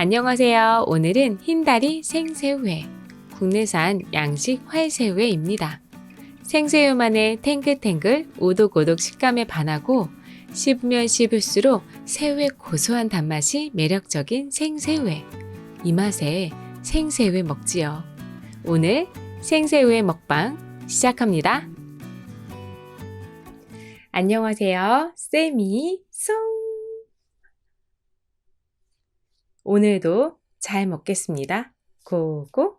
안녕하세요. 오늘은 흰다리 생새우회, 국내산 양식 활새우회입니다. 생새우만의 탱글탱글 오독오독 식감에 반하고 씹으면 씹을수록 새우의 고소한 단맛이 매력적인 생새우회. 이 맛에 생새우회 먹지요. 오늘 생새우회 먹방 시작합니다. 안녕하세요. 쌤이 송! 오늘도 잘 먹겠습니다. 고고!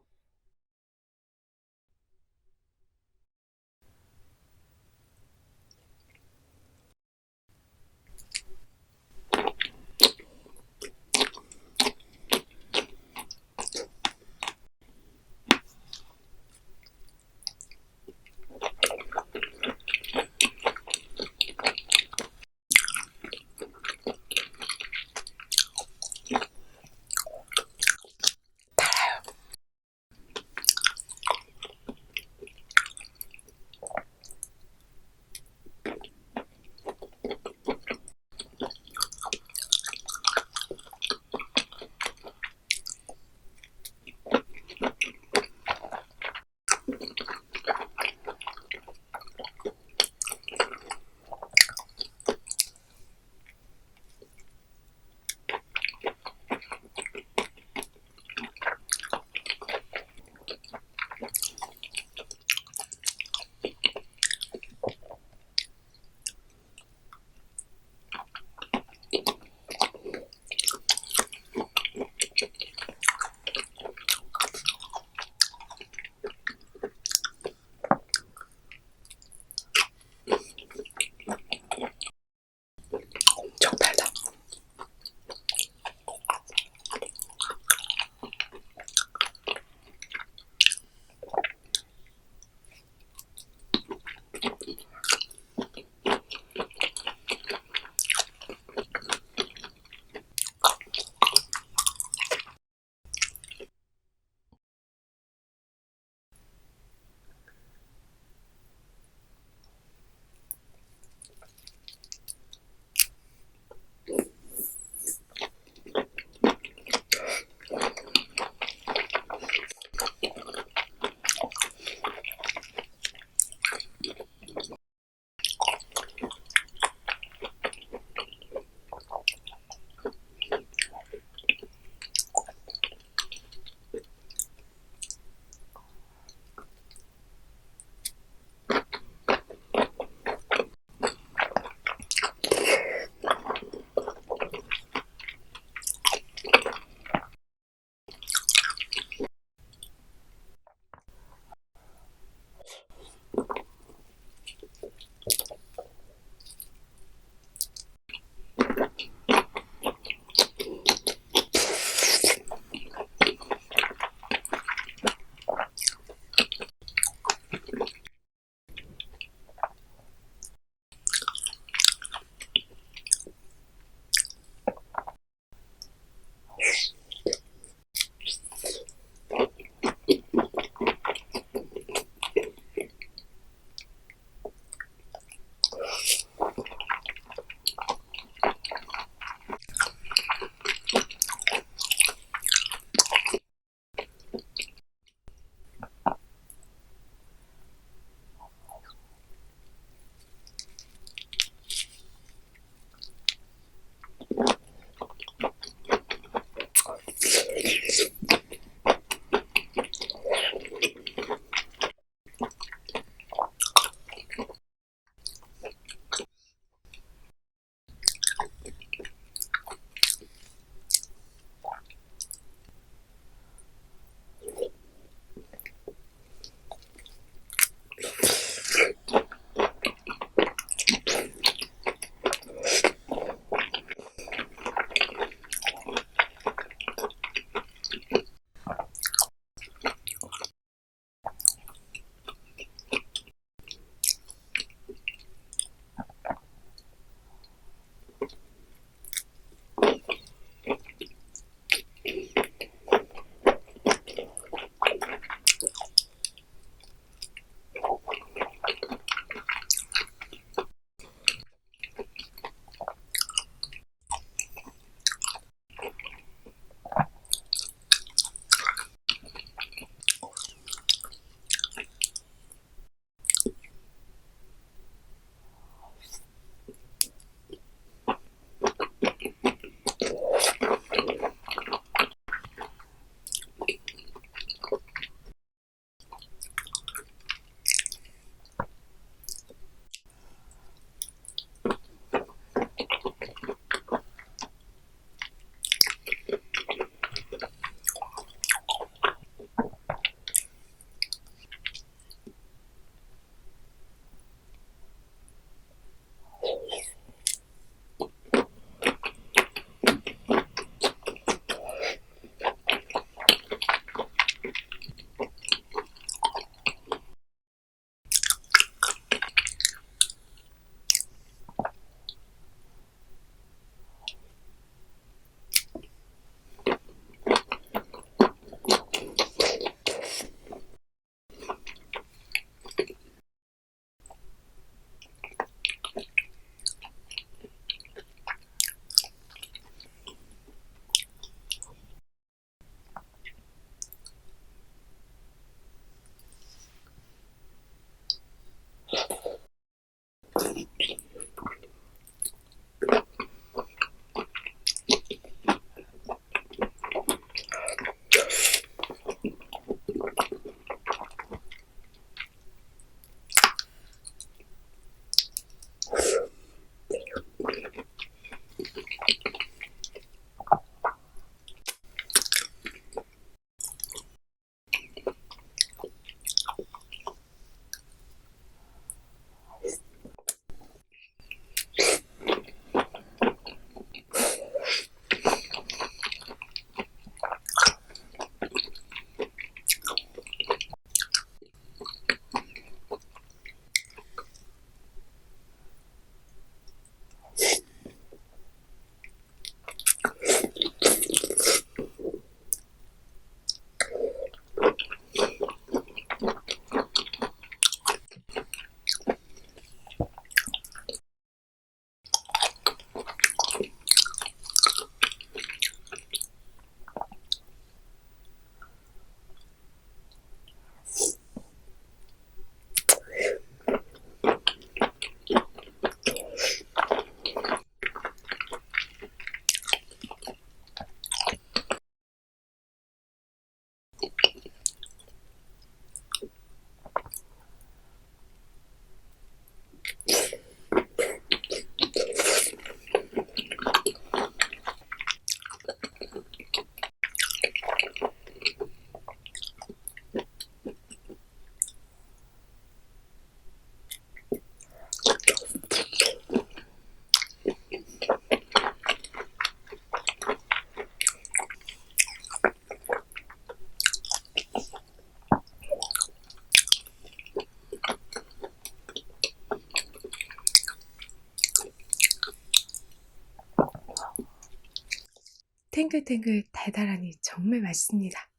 탱글탱글 달달하니 정말 맛있습니다.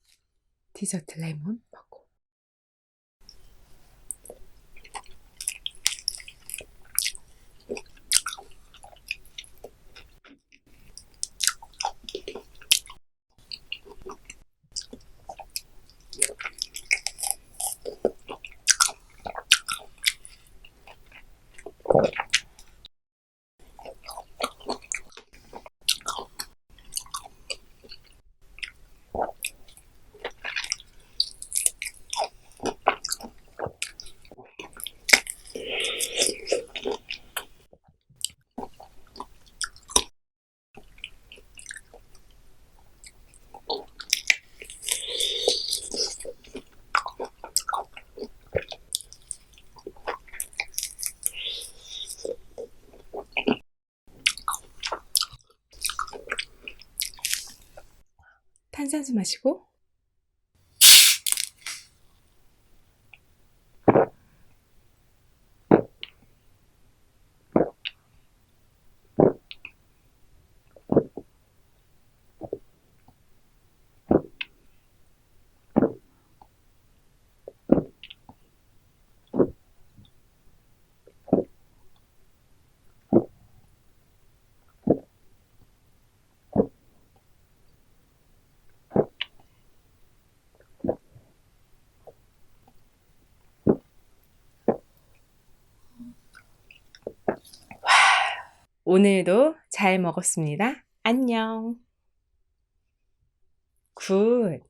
디저트 레몬 탄산수 마시고 오늘도 잘 먹었습니다. 안녕. 굿.